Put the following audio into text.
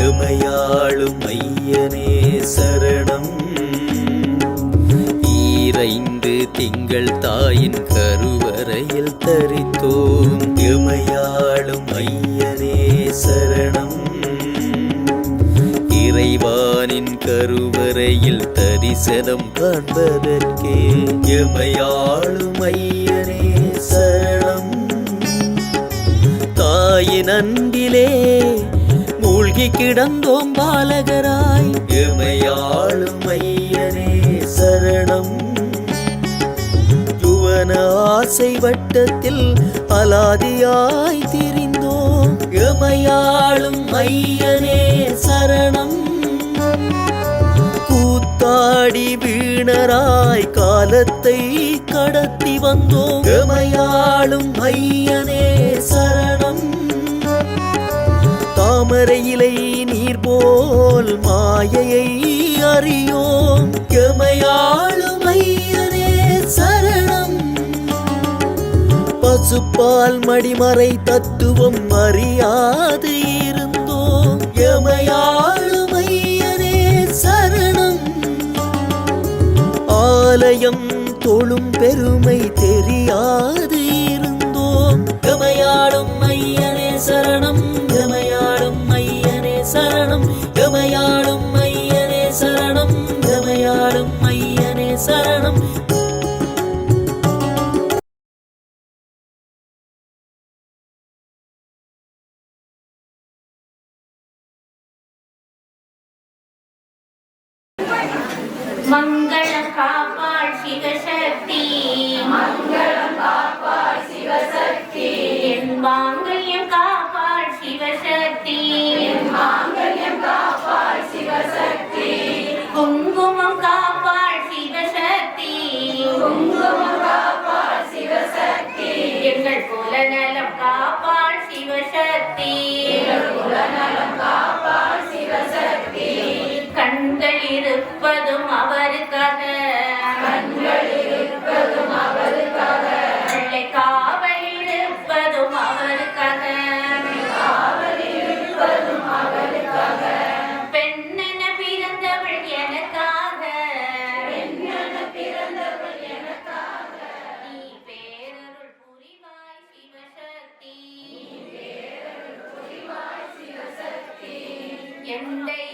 எமையாளும் ஐயனே சரணம். ஈரைந்து திங்கள் தாயின் கருவறையில் தரித்தோம். எமையாளும் ஐயனே சரணம். இறைவானின் கருவறையில் தரிசனம் காண்பதற்கே எமையாளும் ஐயனே சரணம். தாயின் அன்பிலே மூழ்கி கிடந்தோம் பாலகராய் எமையாளும் ஐயனே சரணம். யுவன ஆசை வட்டத்தில் அலாதியாய் திரிந்தோம் எமையாளும் வீணராய் காலத்தை கடத்தி வந்தோம். எமையாளும் ஐயனே சரணம். தாமரை இலை நீர் போல் மாயையை அறியோம். எமையாளும் ஐயனே சரணம். பசுப்பால் மடிமறை தத்துவம் அறியாது இருந்தோம். எமையா ஆலயம் தொழும் பெருமை தெரியாது இருந்தோம். கமையாடும் ஐயனே சரணம் கமையாடும் ஐயனே சரணம் கமையாடும் ஐயனே சரணம் கமையாடும் ஐயனே சரணம். மங்கள காப்பாள் சிவசக்தி. மங்களம் காப்பாள் சிவசக்தி என் மாங்கல்யம் காப்பாள் சிவசக்தி. என் மாங்கல்யம் காப்பாள் சிவசக்தி குங்குமம் காப்பாள் சிவசக்தி. குங்குமம் காப்பாள் சிவசக்தி எங்கள் குலநலம் காப்பாள் சிவசக்தி. எங்கள் குலநலம் காப்பாள் 嗯。